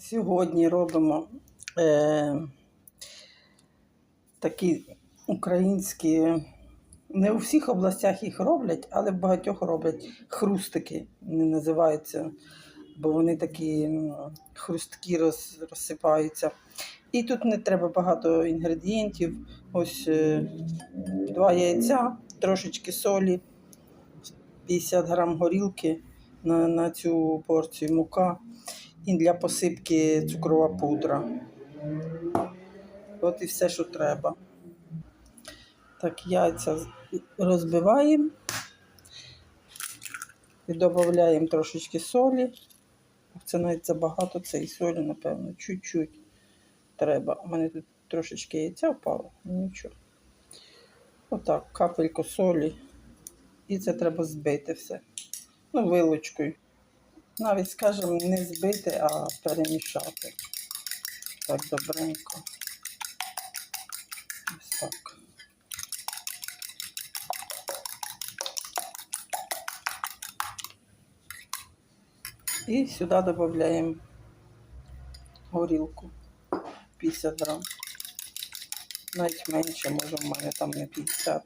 Сьогодні робимо е, такі українські, не у всіх областях їх роблять, але в багатьох роблять хрустики, вони називаються, бо вони такі хрусткі роз, розсипаються. І тут не треба багато інгредієнтів. Ось е, два яйця, трошечки солі, 50 грам горілки на, на цю порцію мука і для посипки цукрова пудра. От і все, що треба. Так, яйця розбиваємо і додаємо трошечки солі. Це навіть забагато цієї солі, напевно, чуть-чуть треба. У мене тут трошечки яйця впало, нічого. Отак, капельку солі. І це треба збити все. Ну, вилочкою. Навіть, скажімо, не збити, а перемішати. Так, добренько. Ось так. І сюди додаємо горілку 50 грам. Навіть менше, може в мене там не 50.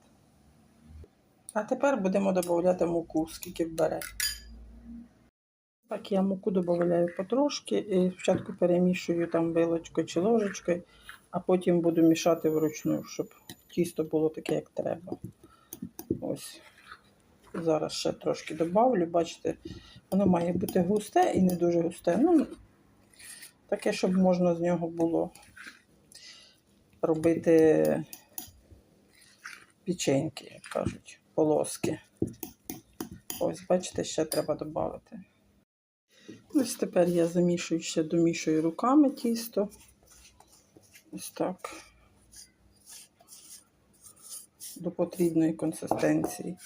А тепер будемо додавати муку, скільки бере. Так, я муку додаю потрошки. І спочатку перемішую там вилочкою чи ложечкою, а потім буду мішати вручну, щоб тісто було таке, як треба. Ось. Зараз ще трошки додавлю, бачите, воно має бути густе і не дуже густе. Ну, таке, щоб можна з нього було робити печеньки, як кажуть, полоски. Ось, бачите, ще треба додати. Ось тепер я замішую ще домішую руками тісто. Ось так. До потрібної консистенції.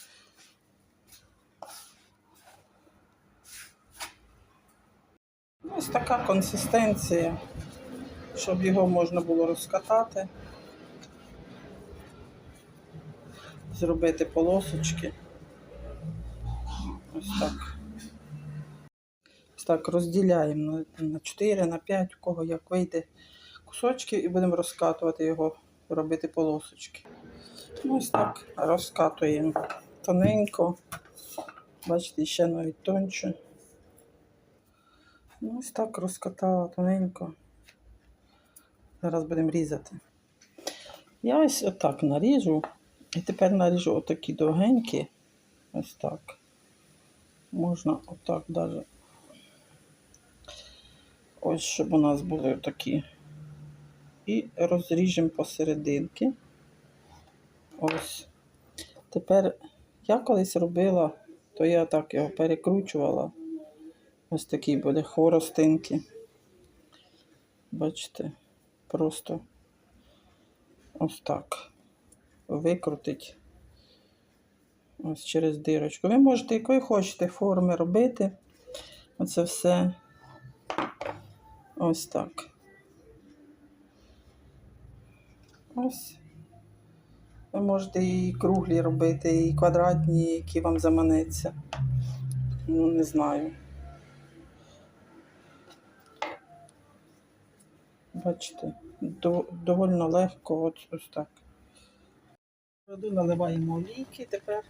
Ось така консистенція, щоб його можна було розкатати, зробити полосочки. Ось так. Так розділяємо на, на 4, на 5, у кого як вийде кусочки, і будемо розкатувати його, робити полосочки. Ну, Ось так розкатуємо тоненько. Бачите, ще навіть тоньше. Ну, ось так розкатала тоненько. Зараз будемо різати. Я ось отак наріжу. І тепер наріжу отакі довгенькі. Ось так. Можна отак даже. Ось, щоб у нас були такі. І розріжемо посерединки. Ось. Тепер я колись робила, то я так його перекручувала. Ось такі буде хворостинки. Бачите, просто ось так. Викрутить ось через дирочку. Ви можете якої хочете форми робити. Оце все ось так. Ось. Ви можете і круглі робити, і квадратні, які вам заманеться. Ну, не знаю. Бачите, до- довольно легко, от ось так. Воду наливаємо олійки тепер.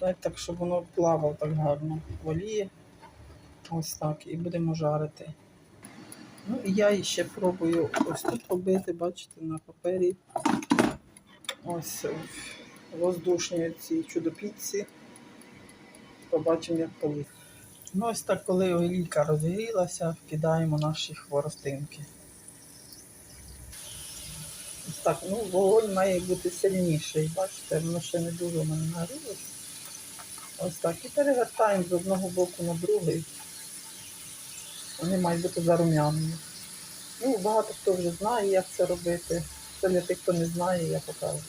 Так, так, щоб воно плавало так гарно в олії. Ось так. І будемо жарити. Ну, і я ще пробую ось тут робити, бачите, на папері. Ось в воздушній цій чудопіці. Побачимо, як вийде. Ну, ось так, коли олійка розгрілася, вкидаємо наші хворостинки. Ось так, ну, вогонь має бути сильніший. Бачите, воно ще не дуже в мене нагрілося. Ось так. І перевертаємо з одного боку на другий. Вони мають бути зарум'янені. Ну, багато хто вже знає, як це робити. Це для тих, хто не знає, я показую.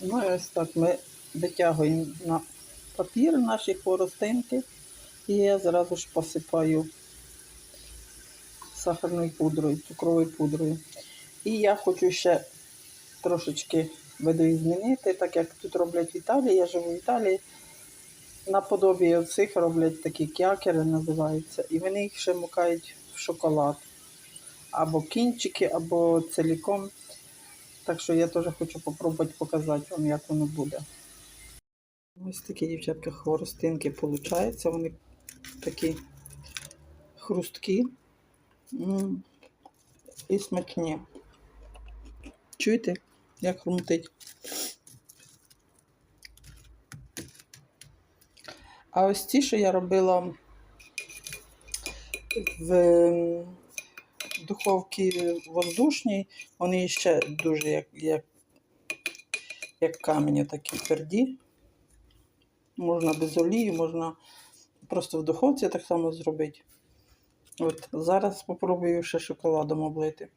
Ну і ось так ми витягуємо на папір наші хворостинки. І я зразу ж посипаю сахарною пудрою, цукровою пудрою. І я хочу ще трошечки видоізмінити, так як тут роблять в Італії, я живу в Італії. Наподобі цих роблять такі кякери, називаються. І вони їх ще мукають в шоколад. Або кінчики, або ціліком. Так що я теж хочу попробувати показати вам, як воно буде. Ось такі дівчатка хворостинки виходять. Вони такі хрусткі і смачні. Чуєте, як хрумтить? А ось ті, що я робила в духовці воздушній, вони ще дуже як, як, як камені такі тверді. Можна без олії, можна просто в духовці так само зробити. От зараз спробую ще шоколадом облити.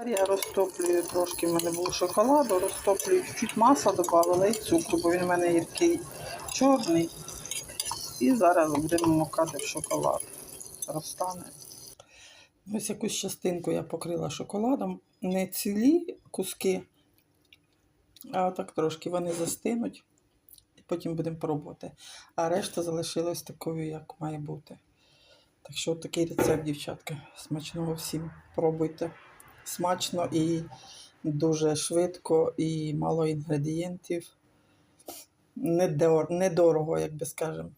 Тепер я розтоплюю трошки, в мене був шоколаду, розтоплюю чуть масла додавала і цукру, бо він в мене гіркий чорний. І зараз будемо макати в шоколад. Розтане. Ось якусь частинку я покрила шоколадом. Не цілі куски, а отак трошки вони застинуть. І потім будемо пробувати. А решта залишилась такою, як має бути. Так що такий рецепт, дівчатка. Смачного всім пробуйте. Смачно і дуже швидко, і мало інгредієнтів. Недор- Недорого, як би скажемо.